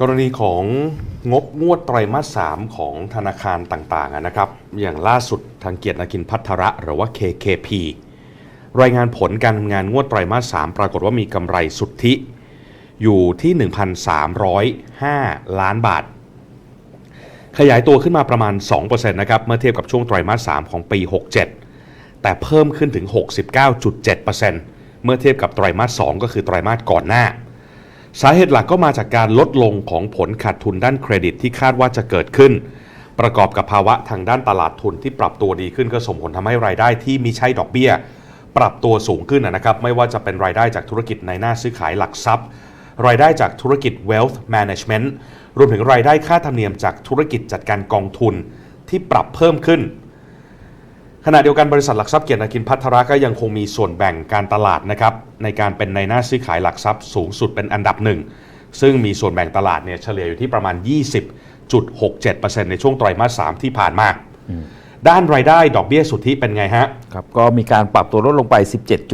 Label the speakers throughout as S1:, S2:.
S1: กรณีของงบงวดไตรมาส3ของธนาคารต่างๆนะครับ อย่างล่าสุดทางเกียรตินาคินพัทระหรือว่า KKP รายงานผลการทำงานงวดไตรมาส3ปรากฏว่ามีกำไรสุทธิ อยู่ที่ 1,305 ล้านบาท ขยายตัวขึ้นมาประมาณ 2%นะครับเมื่อเทียบกับช่วงไตรมาส 3 ของปี 67 แต่เพิ่มขึ้นถึง 69.7%เมื่อเทียบกับไตรมาส 2 ก็คือไตรมาสก่อนหน้า สาเหตุหลักก็มาจากการลดลงของผลขาดทุนด้านเครดิตที่คาดว่าจะเกิดขึ้น ประกอบกับภาวะทางด้านตลาดทุนที่ปรับตัวดีขึ้นก็ส่งผลทำให้รายได้ที่มีใช่ดอกเบี้ย ปรับตัวสูงขึ้นนะครับไม่ว่าจะเป็นรายได้จากธุรกิจในหน้าซื้อขายหลักทรัพย์ รายได้จากธุรกิจ wealth management รวมถึงรายได้ค่าธรรมเนียมจากธุรกิจจัดการกองทุนที่ปรับเพิ่มขึ้น ขณะเดียวกันบริษัทหลักทรัพย์เกียรตินาคินพัทระก็ยังคงมีส่วนแบ่งการตลาดนะครับในการเป็นในหน้าซื้อขายหลักทรัพย์สูงสุดเป็นอันดับหนึ่งซึ่งมีส่วนแบ่งตลาดเนี่ยเฉลี่ยอยู่ที่ประมาณ 20.67%ในช่วงไตรมาส 3 ที่ผ่านมา ด้านรายได้ดอกเบี้ยสุทธิเป็นไงฮะ
S2: ครับก็มีการปรับตัวลดลงไป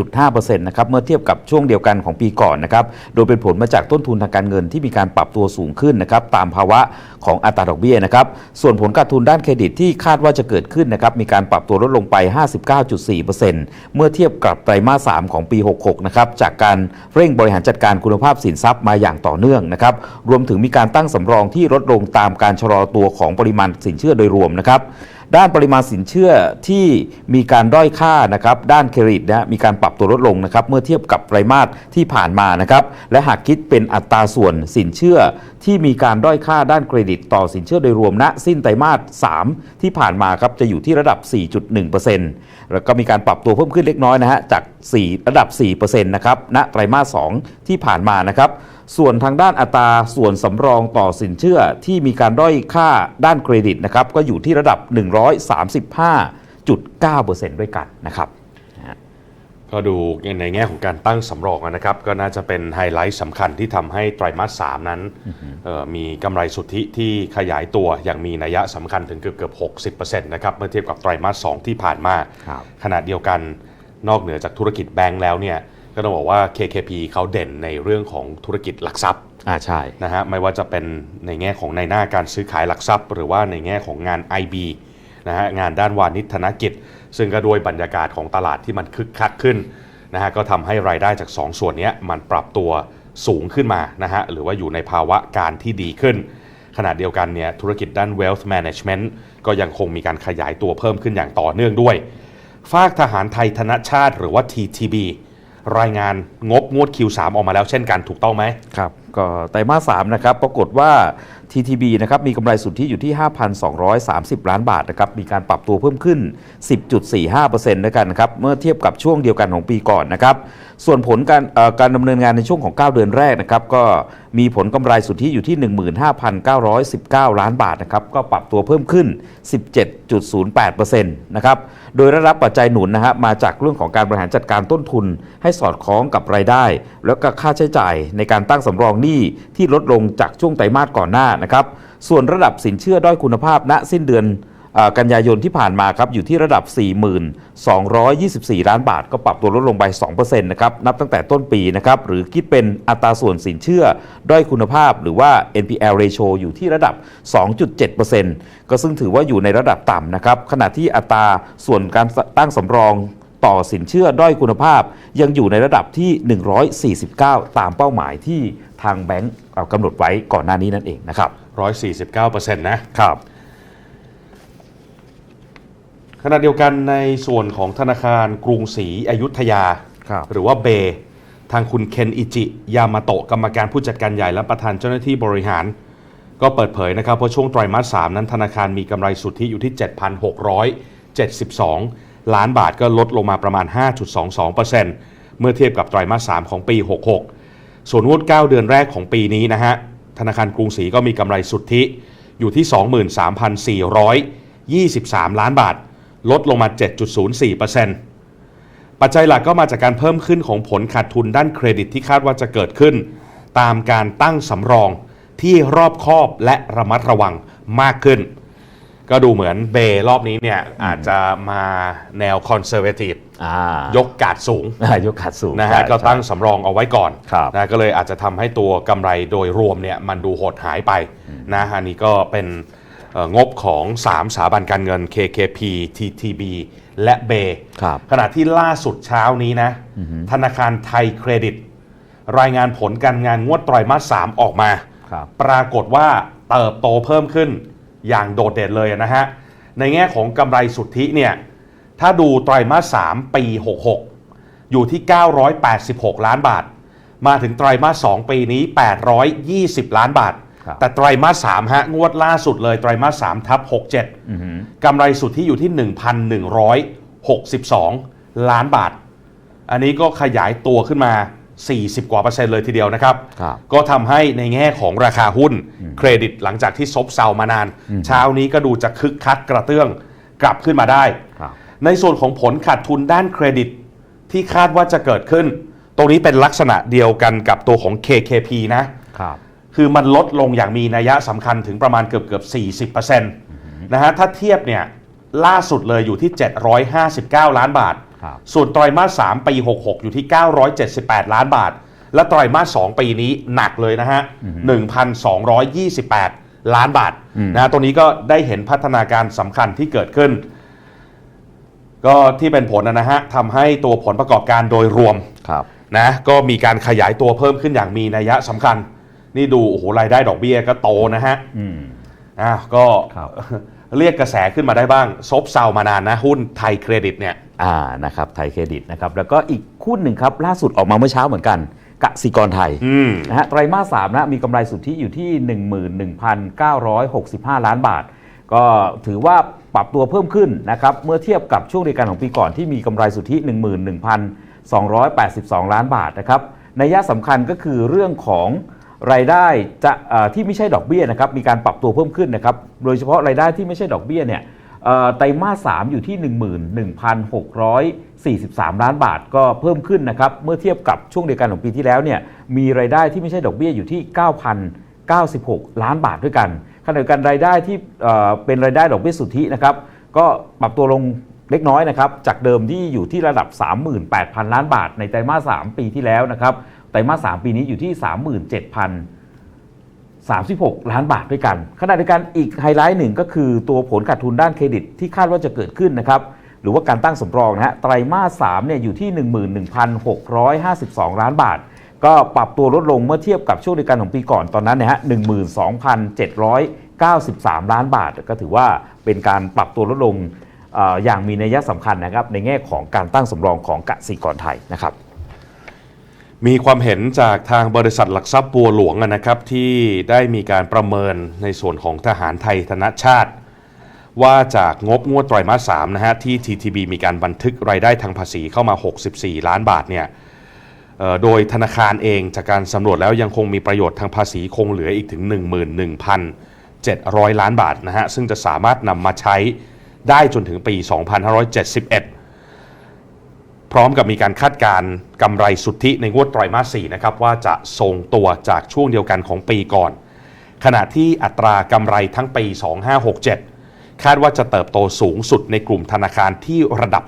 S2: 17.5%นะครับเมื่อเทียบกับช่วงเดียวกันของปีก่อนนะครับโดยเป็นผลมาจากต้นทุนทางการเงินที่มีการปรับตัวสูงขึ้นนะครับตามภาวะของอัตราดอกเบี้ยนะครับส่วนผลการทุนด้านเครดิตที่คาดว่าจะเกิดขึ้นนะครับมีการปรับตัวลดลงไป 59.4%เมื่อเทียบกับไตรมาส 3 ของปี 66 นะครับจากการเร่งบริหารจัดการคุณภาพสินทรัพย์มาอย่างต่อเนื่องนะครับรวมถึงมีการตั้งสำรองที่ลดลงตามการชะลอตัวของปริมาณสินเชื่อโดยรวมนะครับ ด้านปริมาณสินเชื่อที่มีการด้อยค่านะครับด้านเครดิตนะมีการปรับตัวลดลงนะครับเมื่อเทียบกับไตรมาสที่ผ่านมานะครับและหากคิดเป็นอัตราส่วนสินเชื่อที่มีการด้อยค่าด้านเครดิต ต่อสินเชื่อโดยรวมณสิ้นไตรมาส 3 ที่ผ่านมาครับจะอยู่ที่ระดับ 4.1%แล้วก็มีการปรับตัวเพิ่มขึ้นเล็กน้อยนะฮะจาก 4 ระดับ 4%นะครับณไตรมาส 2 ที่ผ่านมานะครับ ส่วนทางด้านอัตราส่วนสำรองต่อสินเชื่อที่มีการด้อยค่าด้านเครดิตนะครับก็อยู่ที่ระดับ 135.9%ด้วยกันนะครับ
S1: ก็ดูในแง่ของการตั้งสำรองนะครับ ก็น่าจะเป็นไฮไลท์สำคัญที่ทำให้ไตรมาส 3 นั้นเอ่อมีกำไรสุทธิที่ขยายตัวอย่างมีนัยสำคัญถึงเกือบเกือบ60%นะครับเมื่อเทียบกับไตรมาส 2 ที่ผ่านมา
S2: ครับ
S1: ขณะเดียวกันนอกเหนือจากธุรกิจแบงก์แล้วเนี่ย ก็ต้องบอกว่า KKP เขาเด่นในเรื่องของธุรกิจหลักทรัพย์
S2: อ่าใช่
S1: นะฮะไม่ว่าจะเป็นในแง่ของในหน้าการซื้อขายหลักทรัพย์ หรือว่าในแง่ของงาน IB นะฮะงานด้านวานิชธนกิจ ซึ่งก็ด้วยบรรยากาศของตลาดที่มันคึกคักขึ้นนะฮะก็ทำให้รายได้จาก 2ส่วนเนี้ยมันปรับตัวสูงขึ้นมานะฮะหรือว่าอยู่ในภาวะการที่ดีขึ้น ขณะเดียวกันเนี่ยธุรกิจด้าน wealth management ก็ยังคงมีการขยายตัวเพิ่มขึ้นอย่างต่อเนื่องด้วย ฝากทหารไทยธนชาติหรือว่า TTB รายงานงบงวด Q3 ออกมาแล้วเช่นกันถูกต้องไหม
S2: ครับก็ไตรมาส3นะครับปรากฏว่า TTB นะครับมีกำไรสุทธิอยู่ที่ 5,230 ล้านบาทนะครับมีการปรับตัวเพิ่มขึ้น 10.45%ด้วยกันนะครับเมื่อเทียบกับช่วงเดียวกันของปีก่อนนะครับส่วนผลการการดำเนินงานในช่วงของ 9 เดือนแรกนะครับก็มีผลกำไรสุทธิอยู่ที่ 15,919 ล้านบาทนะครับก็ปรับตัวเพิ่มขึ้น 17.08%นะครับโดยได้รับปัจจัยหนุนนะฮะมาจากเรื่องของการบริหารจัดการต้นทุน ให้สอดคล้องกับรายได้ แล้วก็ค่าใช้จ่ายในการตั้งสำรองหนี้ที่ลดลงจากช่วงไตรมาสก่อนหน้านะครับ ส่วนระดับสินเชื่อด้อยคุณภาพณสิ้นเดือนกันยายนที่ผ่านมาครับอยู่ที่ระดับ 4,224 ล้านบาท ก็ปรับตัวลดลงไป 2%นะครับนับตั้งแต่ต้นปีนะครับหรือคิดเป็นอัตราส่วนสินเชื่อ ด้อยคุณภาพหรือว่า NPL ratio อยู่ที่ระดับ 2.7%ก็ซึ่งถือว่าอยู่ในระดับต่ำนะครับขณะที่อัตราส่วนการตั้งสำรอง ต่อสินเชื่อด้อยคุณภาพ ยังอยู่ในระดับที่ 149 ตามเป้าหมายที่ทางแบงก์เอากำหนดไว้ก่อนหน้านี้นั่นเองนะครับ
S1: 149%นะครับ ขณะเดียวกันในส่วนของธนาคารกรุงศรีอยุธยา
S2: ครับ
S1: หรือว่าเบ ทางคุณเคนอิจิ ยามาโตะกรรมการผู้จัดการใหญ่และประธานเจ้าหน้าที่บริหาร ก็เปิดเผยนะครับว่าช่วงไตรมาส 3 นั้นธนาคารมีกำไรสุทธิอยู่ที่ 7,672 ล้านบาทก็ลดลงมาประมาณ 5.22%เมื่อเทียบกับไตรมาส 3 ของปี 66 ส่วนงวด 9 เดือนแรกของปีนี้นะฮะ ธนาคารกรุงศรีก็มีกำไรสุทธิอยู่ที่ 23,423 ล้านบาท ลดลงมา 7.04%ปัจจัยหลักก็มาจากการเพิ่มขึ้นของผลขาดทุนด้านเครดิตที่คาดว่าจะเกิดขึ้น ตามการตั้งสำรองที่รอบคอบและระมัดระวังมากขึ้น ก็ดูเหมือนเบย์รอบนี้เนี่ยอาจจะมาแนวคอนเซอร์เวทีฟ
S2: อ่าย
S1: กกาดสูง
S2: อ่ายกขาดสูง
S1: นะ
S2: ใช่
S1: ฮะก็ตั้ง
S2: ใช่
S1: สำรองเอาไว้ก่อน
S2: ครับ
S1: นะก็เลยอาจจะทำให้ตัวกำไรโดยรวมเนี่ยมันดูหดหายไปนะอันนี้ก็เป็นเอ่องบของ 3 สถาบันการเงิน KKP TTB และเบ
S2: ครับ
S1: ขณะที่ล่าสุดเช้านี้นะ ธนาคารไทยเครดิต รายงานผลการงานงวดไตรมาส 3 ออกมา
S2: ครับ
S1: ปรากฏว่าเติบโตเพิ่มขึ้น อย่างโดดเด่นเลยนะฮะ ในแง่ของกำไรสุทธิเนี่ย ถ้าดูไตรมาส 3 ปี 66 อยู่ที่ 986 ล้านบาท มาถึงไตรมาส 2 ปีนี้ 820 ล้านบาท
S2: ครับ
S1: แต่ไตรมาส 3 ฮะ งวดล่าสุดเลยไตรมาส 3 ทับ
S2: อือหือ
S1: 67กำไรสุทธิอยู่ที่ 1,162 ล้านบาท อันนี้ก็ขยายตัวขึ้นมา 40 กว่าเปอร์เซ็นต์เลยทีเดียวนะครับ
S2: ครับ
S1: ก็ทำให้ในแง่ของราคาหุ้นเครดิตหลังจากที่ซบเซามานาน เช้านี้ก็ดูจะคึกคักกระเตื้องกลับขึ้นมาได้
S2: ครับ
S1: ในส่วนของผลขาดทุนด้านเครดิตที่คาดว่าจะเกิดขึ้น ตรงนี้เป็นลักษณะเดียวกันกับตัวของ KKP นะ
S2: ครับ
S1: คือมันลดลงอย่างมีนัยสำคัญถึงประมาณเกือบเกือบ 40%นะฮะ ถ้าเทียบเนี่ยล่าสุดเลยอยู่ที่ 759 ล้านบาท
S2: ครับ
S1: ส่วนไตรมาส3ปี 66 อยู่ที่ 978 ล้านบาท และไตรมาส2ปีนี้หนักเลยนะฮะ 1,228 ล้านบาท
S2: อืม
S1: นะฮะตรงนี้ก็ได้เห็นพัฒนาการสำคัญที่เกิดขึ้น ก็ที่เป็นผลนะฮะทำให้ตัวผลประกอบการโดยรวม
S2: ครับ
S1: นะก็มีการขยายตัวเพิ่มขึ้นอย่างมีนัยสำคัญ นี่ดูโอ้โหรายได้ดอกเบี้ยก็โตนะฮะ
S2: อืม
S1: อะก็
S2: ครับ
S1: เรียกกระแสขึ้นมาได้บ้าง ซบเซามานานนะ หุ้นไทยเครดิตเนี่ย
S2: อ่านะครับไทยเครดิตนะครับแล้วก็อีกคู่หนึ่งครับล่าสุดออกมาเมื่อเช้าเหมือนกันกสิกรไทย
S1: อืม
S2: นะฮะไตรมาสสามนะมีกำไรสุทธิอยู่ที่ 11,965 ล้านบาท ก็ถือว่าปรับตัวเพิ่มขึ้นนะครับเมื่อเทียบกับช่วงเดียวกันของปีก่อนที่มีกำไรสุทธิ 11,282 ล้านบาทนะครับในยะสำคัญก็คือเรื่องของ รายได้จะที่ไม่ใช่ดอกเบี้ยนะครับมีการปรับตัวเพิ่มขึ้นนะครับโดยเฉพาะรายได้ที่ไม่ใช่ดอกเบี้ยเนี่ยไตรมาส 3 อยู่ที่ 11,643 ล้านบาทก็เพิ่มขึ้นนะครับเมื่อเทียบกับช่วงเดียวกันของปีที่แล้วเนี่ยมีรายได้ที่ไม่ใช่ดอกเบี้ยอยู่ที่ 9,096 ล้านบาทด้วยกันขณะเดียวกันรายได้ที่เอ่อเป็นรายได้ดอกเบี้ยสุทธินะครับก็ปรับตัวลงเล็กน้อยนะครับจากเดิมที่อยู่ที่ระดับ 38,000 ล้านบาท ในไตรมาส 3 ปีที่แล้วนะครับ ไตรมาส 3 ปีนี้อยู่ที่ 37,036 ล้านบาทด้วยกัน ขณะเดียวกันอีกไฮไลท์หนึ่งก็คือตัวผลขาดทุนด้านเครดิตที่คาดว่าจะเกิดขึ้นนะครับหรือว่าการตั้งสำรองนะฮะไตรมาส3เนี่ยอยู่ที่ 11,652 ล้านบาท ก็ปรับตัวลดลงเมื่อเทียบกับช่วงเดียวกันของปีก่อนตอนนั้นนะฮะ12,793 ล้านบาท ก็ถือว่าเป็นการปรับตัวลดลงเอ่ออย่างมีนัยสำคัญนะครับในแง่ของการตั้งสำรองของกสิกรไทยนะครับ
S1: มีความเห็นจากทางบริษัทหลักทรัพย์บัวหลวงนะครับที่ได้มีการประเมินในส่วนของทหารไทยธนชาติ ว่าจากงบงวดไตรมาส3นะฮะที่ TTB มีการบันทึกรายได้ทางภาษีเข้ามา 64 ล้านบาทเนี่ยโดยธนาคารเองจากการสำรวจแล้วยังคงมีประโยชน์ทางภาษีคงเหลืออีกถึง 11,700 ล้านบาทนะฮะซึ่งจะสามารถนำมาใช้ได้จนถึงปี 2571 พร้อมกับมีการคาดการ์กำไรสุทธิในงวดไตรมาส4นะครับว่าจะทรงตัวจากช่วงเดียวกันของปีก่อน ขณะที่อัตรากำไรทั้งปี 2567 คาดว่าจะเติบโตสูงสุดในกลุ่มธนาคารที่ระดับ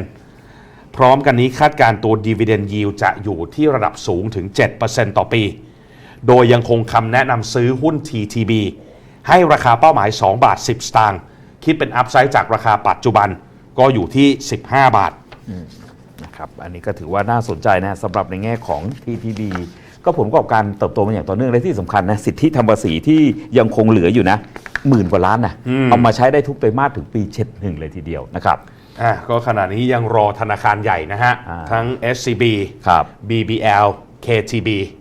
S1: 11%พร้อมกันนี้คาดการ์ตัว Dividend Yield จะอยู่ที่ระดับสูงถึง 7%ต่อปี โดยยังคงคำแนะนำซื้อหุ้น TTB ให้ราคาเป้าหมาย 2 บาท 10 สตางค์คิดเป็นอัพไซด์จากราคาปัจจุบันก็อยู่ที่ 15 บาท
S2: นะครับอันนี้ก็ถือว่าน่าสนใจนะสำหรับในแง่ของ TTB ก็ผลประกอบการเติบโตมาอย่างต่อเนื่องและที่สำคัญนะสิทธิทำภาษีที่ยังคงเหลืออยู่นะหมื่นกว่าล้านนะ
S1: อืม
S2: เอามาใช้ได้ทุกไตรมาสถึงปีเช็ดหนึ่งเลยทีเดียวนะครับ
S1: อะก็ขณะนี้ยังรอธนาคารใหญ่นะฮะ
S2: อ่า
S1: ทั้ง SCB
S2: ครับ
S1: BBL KTB
S2: อ่า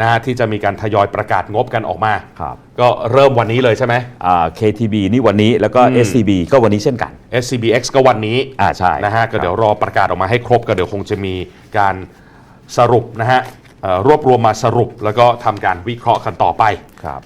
S1: นะฮะที่จะมีการทยอยประกาศงบกันออกมา
S2: ครับ
S1: ก็เริ่มวันนี้เลยใช่ไหม
S2: อ่า KTB นี่วันนี้แล้วก็
S1: อืม
S2: SCB ก็วันนี้เช่นกัน
S1: SCBX ก็วันนี้
S2: อ่าใช่
S1: นะฮะก็เดี๋ยวรอประกาศออกมาให้ครบก็เดี๋ยวคงจะมีการสรุปนะฮะเอ่อรวบรวมมาสรุปแล้วก็ทำการวิเคราะห์กันต่อไป
S2: ครับ